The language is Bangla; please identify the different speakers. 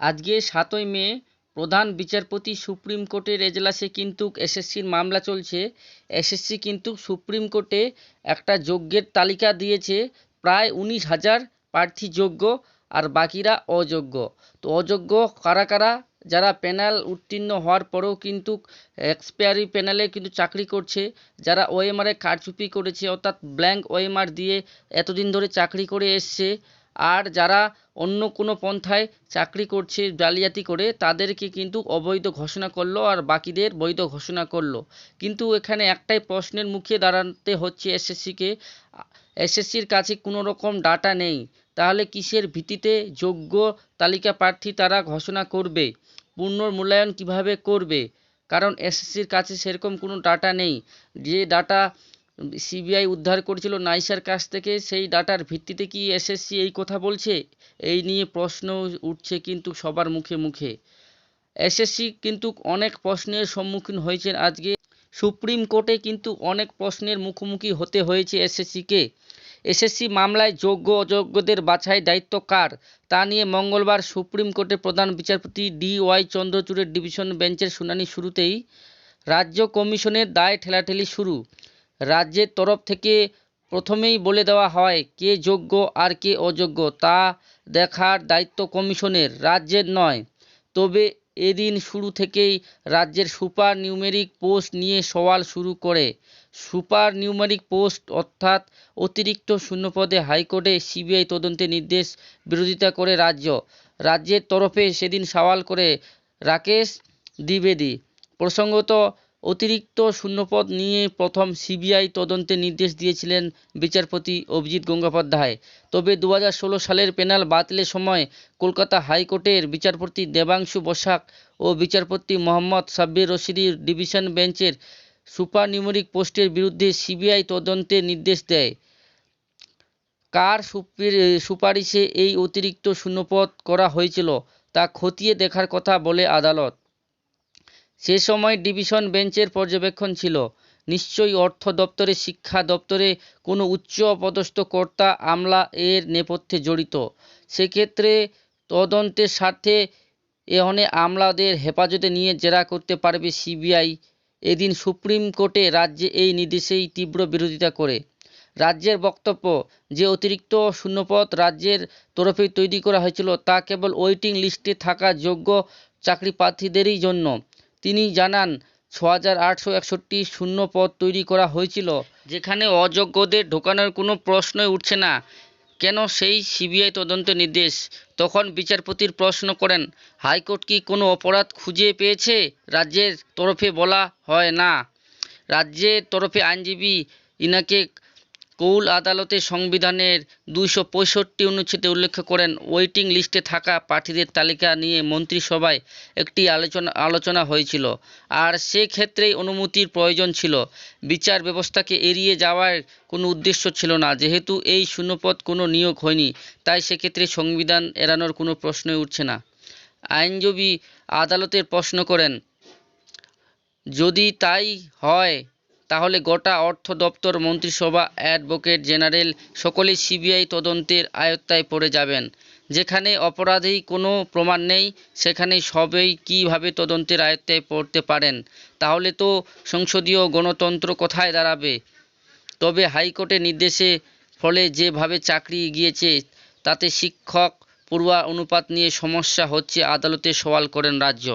Speaker 1: আজকে সাতই মে, প্রধান বিচারপতি সুপ্রিম কোর্টের এজলাসে কিন্তু এসএসসির মামলা চলছে। এসএসসি কিন্তু সুপ্রিম কোর্টে একটা যোগ্যের তালিকা দিয়েছে। প্রায় উনিশ হাজার প্রার্থী যোগ্য আর বাকিরা অযোগ্য। তো অযোগ্য কারা কারা? যারা প্যানেল উত্তীর্ণ হওয়ার পরেও কিন্তু এক্সপায়ারি প্যানেলে কিন্তু চাকরি করছে। যারা ওএমআরে কারচুপি করেছে, অর্থাৎ ব্ল্যাঙ্ক ওএমআর দিয়ে এতদিন ধরে চাকরি করে এসছে আর যারা অন্য কোনো পন্থায় চাকরি করছে, জালিয়াতি করে, তাদেরকে কিন্তু অবৈধ ঘোষণা করল আর বাকিদের বৈধ ঘোষণা করল। কিন্তু এখানে একটাই প্রশ্নের মুখে দাঁড়াতে হচ্ছে এসএসসিকে। এসএসসির কাছে কোনো রকম ডাটা নেই। তাহলে কিসের ভিত্তিতে যোগ্য তালিকা প্রার্থী তারা ঘোষণা করবে? পুনর্মূল্যায়ন কীভাবে করবে? কারণ এসএসসির কাছে সেরকম কোনো ডাটা নেই। যে ডাটা সিবিআই উদ্ধার করেছিল নাইসার কাছ থেকে। সেই ডাটার ভিত্তিতে কি এসএসসি এই কথা বলছে? এই নিয়ে প্রশ্ন উঠছে কিন্তু সবার মুখে মুখে। এসএসসি কিন্তু অনেক প্রশ্নের সম্মুখীন হয়েছেন আজকে। সুপ্রিম কোর্টে কিন্তু অনেক প্রশ্নের মুখোমুখি হতে হয়েছে এসএসসিকে এসএসসি মামলায় যোগ্য অযোগ্যদের বাছাই দায়িত্ব কার? তা নিয়ে মঙ্গলবার সুপ্রিম কোর্টে প্রধান বিচারপতি ডি ওয়াই চন্দ্রচূড়ের ডিভিশন বেঞ্চের শুনানি শুরুতেই রাজ্য কমিশনের দায় ঠেলাঠেলি শুরু। রাজ্যের তরফ থেকে প্রথমেই বলে দেওয়া হয়, কে যোগ্য আর কে অযোগ্য তা দেখার দায়িত্ব কমিশনের, রাজ্যের নয়। তবে এদিন শুরু থেকেই রাজ্যের সুপার নিউমেরিক পোস্ট নিয়ে সওয়াল শুরু করে। সুপার নিউমেরিক পোস্ট অর্থাৎ অতিরিক্ত শূন্যপদে হাইকোর্টে সিবিআই তদন্তের নির্দেশ বিরোধিতা করে রাজ্য। রাজ্যের তরফে সেদিন সওয়াল করে রাকেশ দ্বিবেদী। প্রসঙ্গত অতিরিক্ত শূন্যপদ নিয়ে প্রথম সিবিআই তদন্তের নির্দেশ দিয়েছিলেন বিচারপতি অভিজিৎ গঙ্গোপাধ্যায়। তবে দু হাজার ষোলো সালের প্যানেল বাতিলের সময় কলকাতা হাইকোর্টের বিচারপতি দেবাংশু বসাক ও বিচারপতি মোহাম্মদ সাব্বির রশিদির ডিভিশন বেঞ্চের সুপার নিউমেরিক পোস্টের বিরুদ্ধে সিবিআই তদন্তের নির্দেশ দেয়। কার সুপারিশে এই অতিরিক্ত শূন্যপদ করা হয়েছিল তা খতিয়ে দেখার কথা বলে আদালত। সে সময় ডিভিশন বেঞ্চের পর্যবেক্ষণ ছিল। নিশ্চয়ই অর্থ দপ্তরে, শিক্ষা দপ্তরে কোনো উচ্চ পদস্থ কর্তা আমলা এর নেপথ্যে জড়িত। সেক্ষেত্রে তদন্তের স্বার্থে এহনে আমলাদের হেফাজতে নিয়ে জেরা করতে পারবে সিবিআই। এদিন সুপ্রিম কোর্টে রাজ্যে এই নির্দেশেই তীব্র বিরোধিতা করে। রাজ্যের বক্তব্য, যে অতিরিক্ত শূন্যপদ রাজ্যের তরফেই তৈরি করা হয়েছিল তা কেবল ওয়েটিং লিস্টে থাকা যোগ্য চাকরি প্রার্থীদেরই জন্য। তিনি জানান ছ হাজার আটশো একষট্টি শূন্য পদ তৈরি করা হয়েছিল, যেখানে অযোগ্যদের ঢোকানোর কোনো প্রশ্নই উঠছে না। কেন সেই সিবিআই তদন্তের নির্দেশ? তখন বিচারপতির প্রশ্ন করেন, হাইকোর্ট কি কোনো অপরাধ খুঁজে পেয়েছে? রাজ্যের তরফে বলা হয় না। রাজ্যের তরফে আইনজীবী ইনাকে কৌল আদালতে সংবিধানের দুইশো পঁয়ষট্টি অনুচ্ছেদে উল্লেখ করেন, ওয়েটিং লিস্টে থাকা প্রার্থীদের তালিকা নিয়ে মন্ত্রিসভায় একটি আলোচনা আলোচনা হয়েছিল। আর সেক্ষেত্রেই অনুমতির প্রয়োজন ছিল। বিচার ব্যবস্থাকে এড়িয়ে যাওয়ার কোনো উদ্দেশ্য ছিল না। যেহেতু এই শূন্যপদ কোনো নিয়োগ হয়নি, তাই সেক্ষেত্রে সংবিধান এড়ানোর কোনো প্রশ্নই উঠছে না। আইনজীবী আদালতের প্রশ্ন করেন, যদি তাই হয় তাহলে গোটা অর্থ দপ্তর, মন্ত্রিসভা, অ্যাডভোকেট জেনারেল সকলেই সিবিআই তদন্তের আয়ত্তায় পড়ে যাবেন। যেখানে অপরাধী কোনো প্রমাণ নেই, সেখানে সবই কীভাবে তদন্তের আয়ত্তায় পড়তে পারেন? তাহলে তো সংসদীয় গণতন্ত্র কোথায় দাঁড়াবে? তবে হাইকোর্টের নির্দেশে ফলে যেভাবে চাকরি গিয়েছে, তাতে শিক্ষক পূর্বা অনুপাত নিয়ে সমস্যা হচ্ছে আদালতে সওয়াল করেন রাজ্য।